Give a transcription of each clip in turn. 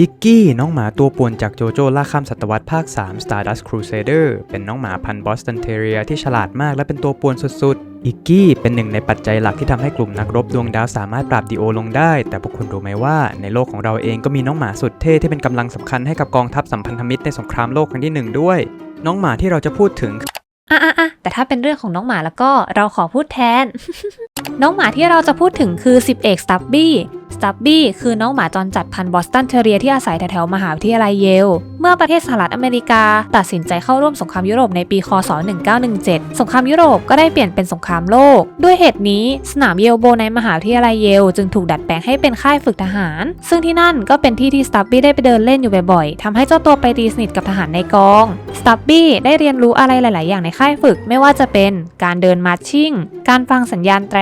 อิกกี้น้องหมาตัวป่วนจากโจโจ้ล่าข้ามศตวรรษภาค 3 Stardust Crusader เป็นน้องหมาพันธุ์บอสตันเทเรียที่ฉลาดมากและเป็นตัวป่วนสุดๆ อิกกี้เป็นหนึ่งในปัจจัยหลักที่ทำให้กลุ่มนักรบดวงดาวสามารถปราบดีโอลงได้ แต่พวกคุณรู้ไหมว่าในโลกของเราเองก็มีน้องหมาสุดเท่ที่เป็นกำลังสำคัญให้กับกองทัพสัมพันธมิตรในสงครามโลกครั้งที่หนึ่งด้วย น้องหมาที่เราจะพูดถึงอะอะอะแต่ถ้าเป็นเรื่องของน้องหมาแล้วก็เราขอพูดแทน น้องหมาที่เราจะพูดถึงคือ 10เอกสตับบี้ สตับบี้คือน้องหมาจรจัดพันธุ์บอสตันเทเรียที่อาศัยแถวๆมหาวิทยาลัยเยล เมื่อประเทศสหรัฐอเมริกา ตัดสินใจเข้าร่วมสงครามยุโรปในปี คศ 1917 สงครามยุโรปก็ได้เปลี่ยนเป็นสงครามโลก ด้วยเหตุนี้สนามเยลโบในมหาวิทยาลัยเยล จึงถูกดัดแปลงให้เป็นค่ายฝึกทหาร ซึ่งที่นั่นก็เป็นที่ที่สตับบี้ได้ไปเดินเล่นอยู่บ่อยๆทำให้เจ้าตัวไปตีสนิทกับทหารในกองสตับบี้ได้เรียนรู้อะไรหลาย ๆ อย่างในค่ายฝึกไม่ว่าจะเป็นการเดินมาร์ชชิ่งการฟังสัญญาณแตร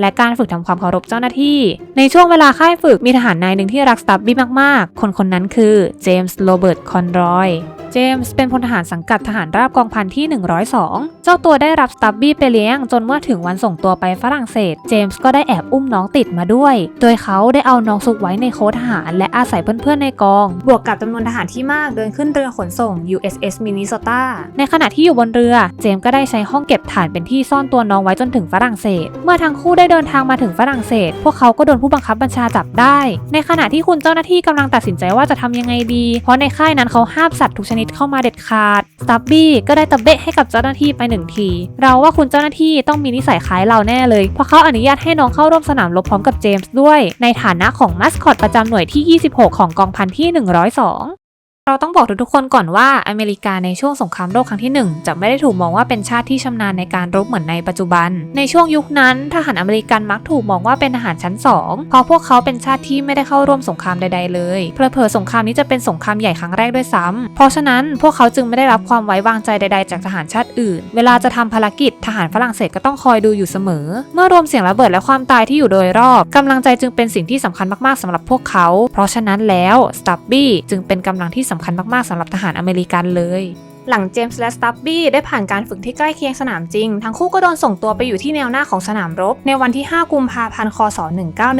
และการฝึกทำความเคารพเจ้าหน้าที่ ในช่วงเวลาค่ายฝึกมีทหารนายหนึ่งที่รักสตับบี้มากๆ คนคนนั้นคือเจมส์โรเบิร์ตคอนรอย เจมส์เป็นพลทหารสังกัดทหารราบกองพันที่ 102 เจ้าตัวได้รับสตับบี้ไปเลี้ยง จนเมื่อถึงวันส่งตัวไปฝรั่งเศส เจมส์ก็ได้แอบอุ้มน้องติดมาด้วย โดยเขาได้เอาน้องซุกไว้ในโค้ทหาร และอาศัยเพื่อนๆในกอง บวกกับจำนวนทหารที่มากเดินขึ้นเรือขนส่ง USS Minnesota ในขณะที่อยู่บนเรือ เจมส์ก็ได้ใช้ห้องเก็บฐานเป็นที่ซ่อนตัวน้องไว้จนถึงฝรั่งเศส เมื่อทั้งคู่ได้เดินทางมาถึงฝรั่งเศส พวกเขาก็โดนผู้บังคับบัญชาจับได้ ในขณะที่คุณเจ้าหน้าที่กำลังตัดสินใจว่าจะทำยังไงดี เพราะในค่ายนั้นเขาห้ามสัตว์ทุกชนิดเข้ามาเด็ดขาดสตับบี้ก็ได้ตะเบะให้กับเจ้าหน้าที่ไปหนึ่งที เราว่าคุณเจ้าหน้าที่ต้องมีนิสัยคล้ายเราแน่เลย เพราะเขาอนุญาตให้น้องเข้าร่วมสนามรบพร้อมกับเจมส์ด้วย ในฐานะของมัสคอตประจำหน่วยที่ 26 ของกองพันที่ 102 เราต้องบอกทุกๆคนก่อนว่าอเมริกาในช่วงสงครามโลกครั้งที่ 1 จะไม่ได้ถูกมองว่าเป็นชาติที่ชำนาญในการรบเหมือนในปัจจุบัน ในช่วงยุคนั้นทหารอเมริกันมักถูกมองว่าเป็นทหารชั้น 2 เพราะพวกเขาเป็นชาติที่ไม่ได้เข้าร่วมสงครามใดๆเลยเพลอๆสงครามนี้จะเป็นสงครามใหญ่ครั้งแรกด้วยซ้ำเพราะฉะนั้นพวกเขาจึงไม่ได้รับความไว้วางใจใดๆ จากทหารชาติอื่น เวลาจะทำภารกิจทหารฝรั่งเศสก็ต้องคอยดูอยู่เสมอ เมื่อรวมเสียงระเบิดและความตายที่อยู่โดยรอบกำลังใจจึงเป็นสิ่งที่สำคัญมากๆสำหรับพวกเขา เพราะฉะนั้นแล้วสตับบี้จึงเป็นกำลังที่สำคัญมากๆสำหรับทหารอเมริกันเลย หลังเจมส์และสตับบี้ได้ผ่านการฝึกที่ใกล้เคียงสนามจริง ทั้งคู่ก็โดนส่งตัวไปอยู่ที่แนวหน้าของสนามรบ ในวันที่ 5 กุมภาพันธ์ คศ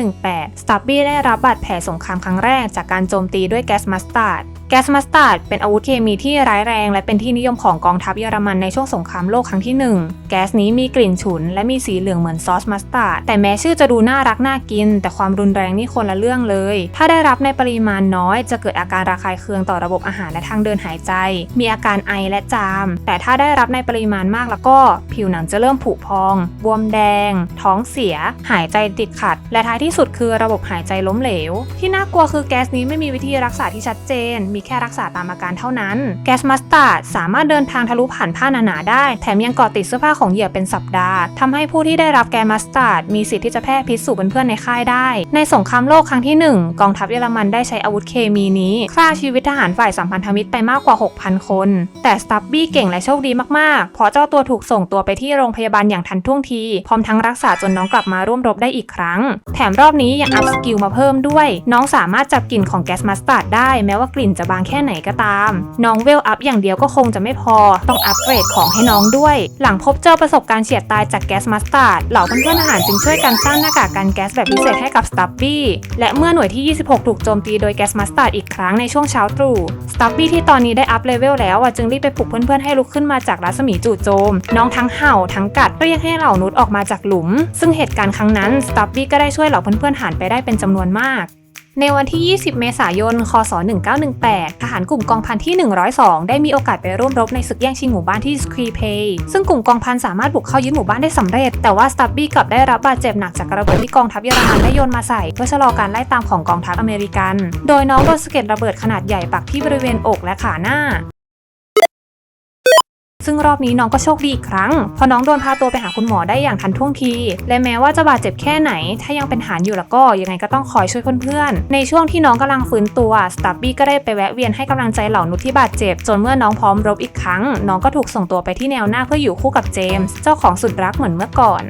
1918 สตับบี้ได้รับบาดแผลสงครามครั้งแรกจากการโจมตีด้วยแก๊สมัสตาร์ด แก๊สมัสตาร์ดเป็นอาวุธเคมีที่ร้ายแรงและเป็นที่นิยมของกองทัพเยอรมันในช่วงสงครามโลกครั้งที่ 1 แก๊สนี้มีกลิ่นฉุน และมีสีเหลืองเหมือนซอสมัสตาร์ดแต่แม้ชื่อจะดูน่ารักน่ากิน แต่ความรุนแรงนี่คนละเรื่องเลย ถ้าได้รับในปริมาณน้อยจะเกิดอาการระคายเคืองต่อระบบอาหารและทางเดินหายใจ มีอาการไอและจาม แต่ถ้าได้รับในปริมาณมากแล้วก็ ผิวหนังจะเริ่มผุพอง บวมแดง ท้องเสีย หายใจติดขัด และท้ายที่สุดคือระบบหายใจล้มเหลว ที่น่ากลัวคือแก๊สนี้ไม่มีวิธีรักษาที่ชัดเจนมีแค่รักษาตามอาการเท่านั้น แก๊สมัสตาร์ดสามารถเดินทางทะลุผ่านผ้าหนาๆได้ แถมยังเกาะติดเสื้อผ้าของเหยื่อเป็นสัปดาห์ทำให้ผู้ที่ได้รับแก๊สมัสตาร์ดมีสิทธิ์ที่จะแพร่พิษสู่เพื่อนๆในค่ายได้ ในสงครามโลกครั้งที่ 1 กองทัพเยอรมันได้ใช้อาวุธเคมีนี้ฆ่าชีวิตทหารฝ่ายสัมพันธมิตรไปมากกว่า 6,000 คน แต่สตับบี้เก่งและโชคดีมากๆ เพราะเจ้าตัวถูกส่งตัวไปที่โรงพยาบาลอย่างทันท่วงที พร้อมทั้งรักษาจนน้องกลับมาร่วมรบได้อีกครั้ง แถมรอบนี้ยังอัพสกิลมาเพิ่มด้วย น้องสามารถจับกลิ่นของแก๊สมัสตาร์ดได้แม้ว่ากลิ่นจะบางแค่ไหนก็ตาม น้องเวลอัพอย่างเดียวก็คงจะไม่พอ ต้องอัปเกรดของให้น้องด้วย หลังพบเจอประสบการณ์เฉียดตายจากแก๊สมัสตาร์ดเหล่าเพื่อนๆทหารจึงช่วยกันสร้างหน้ากากกันแก๊สแบบพิเศษให้กับสตับบี้และเมื่อหน่วยที่ 26 ถูกโจมตีโดยแก๊สมัสตาร์ดอีกครั้งในช่วงเช้าตรู่สตับบี้ที่ตอนนี้ได้อัพเลเวลแล้วอะจึงรีบไปปลุกเพื่อนๆให้ลุกขึ้นมาจากรัศมีจู่โจม น้องทั้งเห่าทั้งกัดเรียกให้เหล่านุษออกมาจากหลุม ซึ่งเหตุการณ์ครั้งนั้นสตับบี้ก็ได้ช่วยเหล่าเพื่อนๆหารไปได้เป็นจำนวนมาก ในวันที่ 20 เมษายน คศ 1918 ทหารกลุ่มกองพันที่ 102 ได้มีโอกาสไปร่วมรบในศึกแย่งชิงหมู่บ้านที่สครีเพย์ซึ่งกลุ่มกองพันสามารถบุกเข้ายึดหมู่บ้านได้สำเร็จ แต่ว่าสตับบี้กลับได้รับบาดเจ็บหนักจากระเบิดที่กองทัพเยอรมันได้โยนมาใส่ เพื่อชะลอการไล่ตามของกองทัพอเมริกัน โดยน้องโดนสะเก็ดระเบิดขนาดใหญ่ปักที่บริเวณอกและขาหน้า ซึ่งรอบนี้น้องก็โชคดีอีกครั้งเพราะน้องโดนพาตัวไปหาคุณหมอได้อย่างทันท่วงที และแม้ว่าจะบาดเจ็บแค่ไหน ถ้ายังเป็นหานอยู่แล้วก็ยังไงก็ต้องคอยช่วยเพื่อนๆ ในช่วงที่น้องกำลังฟื้นตัวสตับบี้ก็ได้ไปแวะเวียนให้กำลังใจเหล่านุชที่บาดเจ็บ จนเมื่อน้องพร้อมรบอีกครั้ง น้องก็ถูกส่งตัวไปที่แนวหน้าเพื่ออยู่คู่กับเจมส์เจ้าของสุดรักเหมือนเมื่อก่อน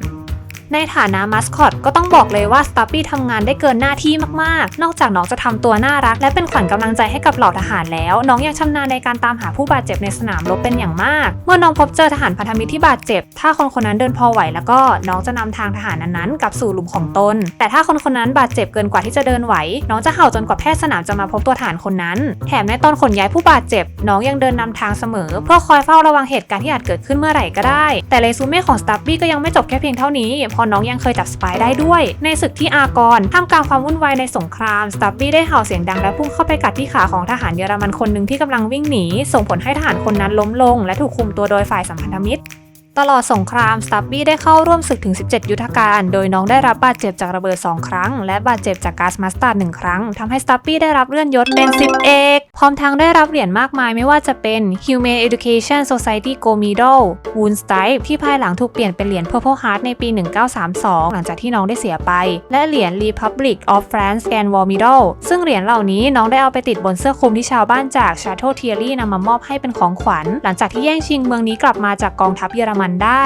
ในฐานะมัสคอตก็ต้องบอกเลยว่าสตับบี้ทำงานได้เกินหน้าที่มากๆ นอกจากน้องจะทำตัวน่ารัก และเป็นขวัญกำลังใจให้กับเหล่าทหารแล้ว น้องยังชำนาญในการตามหาผู้บาดเจ็บในสนามรบเป็นอย่างมาก เมื่อน้องพบเจอทหารพันธมิตรที่บาดเจ็บ ถ้าคนคนนั้นเดินพอไหวแล้วก็น้องจะนำทางทหารนั้นๆกลับสู่หลุมของตน แต่ถ้าคนคนนั้นบาดเจ็บเกินกว่าที่จะเดินไหว น้องจะเห่าจนกว่าแพทย์สนามจะมาพบตัวทหารคนนั้น แถมในตอนขนย้ายผู้บาดเจ็บ น้องยังเดินนำทางเสมอ เพื่อคอยเฝ้าระวังเหตุการณ์ที่อาจเกิดขึ้นเมื่อไหร่ก็ได้ แต่เรซูเม่ของสตับบี้ก็ยังไม่จบแค่เพียงเท่านี้เพอน้องยังเคยจับสปายได้ด้วย ในศึกที่อากรท่ามกลางความวุ่นวายในสงครามสตับบี้ได้เห่าเสียงดังและพุ่งเข้าไปกัดที่ขาของทหารเยอรมันคนหนึ่งที่กำลังวิ่งหนี ส่งผลให้ทหารคนนั้นล้มลง และถูกคุมตัวโดยฝ่ายสัมพันธมิตรตลอดสงครามสตับบี้ได้เข้าร่วมศึกถึง 17 ยุทธการ โดยน้องได้รับบาดเจ็บจากระเบิด 2 ครั้ง และบาดเจ็บจากก๊าซมัสตาร์ด1ครั้งทำให้สตับบี้ได้รับเลื่อนยศเป็น 10 เอก พร้อมทั้งได้รับเหรียญมากมายไม่ว่าจะเป็น Human Education Society Gold Medal Wound Stripe ที่ภายหลังถูกเปลี่ยนเป็นเหรียญ Purple Heart ในปี 1932 หลังจากที่น้องได้เสียไป และเหรียญ Republic of France Grand War Medal ซึ่งเหรียญเหล่านี้น้องได้เอาไปติดบนเสื้อคลุมที่ชาวบ้านจาก Chateau Thierry นำมามอบให้เป็นของขวัญ หลังจากที่แย่งชิงเมืองนี้กลับมาจากกองทัพเยอรมันได้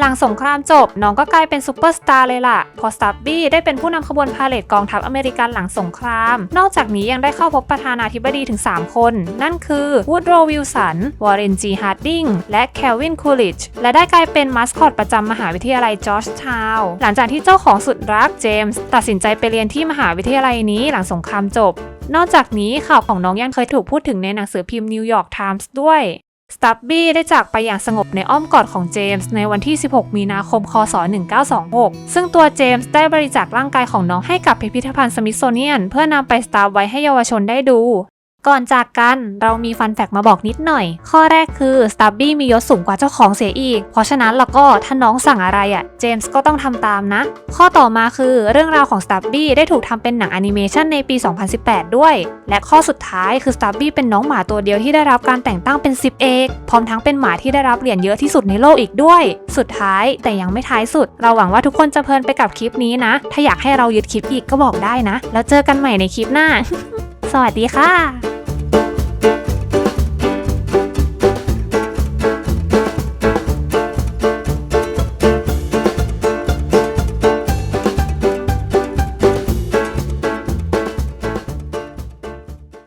หลังสงครามจบน้องก็กลายเป็นซูเปอร์สตาร์เลยล่ะ พอสตับบี้ได้เป็นผู้นำขบวนพาเหรดกองทัพอเมริกันหลังสงคราม นอกจากนี้ยังได้เข้าพบประธานาธิบดีถึง 3 คน นั่นคือวูดโรวิลสัน วอร์เรนจีฮาร์ดดิง และแคลวินคูลิช และได้กลายเป็นมัสคอตประจำมหาวิทยาลัยจอร์จทาวน์หลังจากที่เจ้าของสุดรักเจมส์ตัดสินใจไปเรียนที่มหาวิทยาลัยนี้หลังสงครามจบ นอกจากนี้ข่าวของน้องยังเคยถูกพูดถึงในหนังสือพิมพ์นิวยอร์กไทมส์ด้วย สตับบี้ได้จากไปอย่างสงบในอ้อมกอดของเจมส์ในวันที่ 16 มีนาคม คศ 1926 ซึ่งตัวเจมส์ได้บริจาคร่างกายของน้องให้กับพิพิธภัณฑ์สมิธโซเนียน เพื่อนำไปสตาร์ไว้ให้เยาวชนได้ดู ก่อนจากกันเรามีฟันแฟกมาบอกนิดหน่อย ข้อแรกคือสตับบี้มียศสูงกว่าเจ้าของเสียอีก เพราะฉะนั้นแล้วก็ถ้าน้องสั่งอะไรอะ่ะเจมส์ก็ต้องทำตามนะ ข้อต่อมาคือเรื่องราวของสตับบี้ได้ถูกทำเป็นหนังแอนิเมชันในปี 2018 ด้วย และข้อสุดท้ายคือสตับบี้เป็นน้องหมาตัวเดียวที่ได้รับการแต่งตั้งเป็น 10 เอกพร้อมทั้งเป็นหมาที่ได้รับเหรียญเยอะที่สุดในโลกอีกด้วย สุดท้ายแต่ยังไม่ท้ายสุด เราหวังว่าทุกคนจะเพลินไปกับคลิปนี้นะ ถ้าอยากให้เรายึดคลิปอีกก็บอกได้นะ แล้วเจอกันใหม่ในคลิปหน้า สวัสดีค่ะ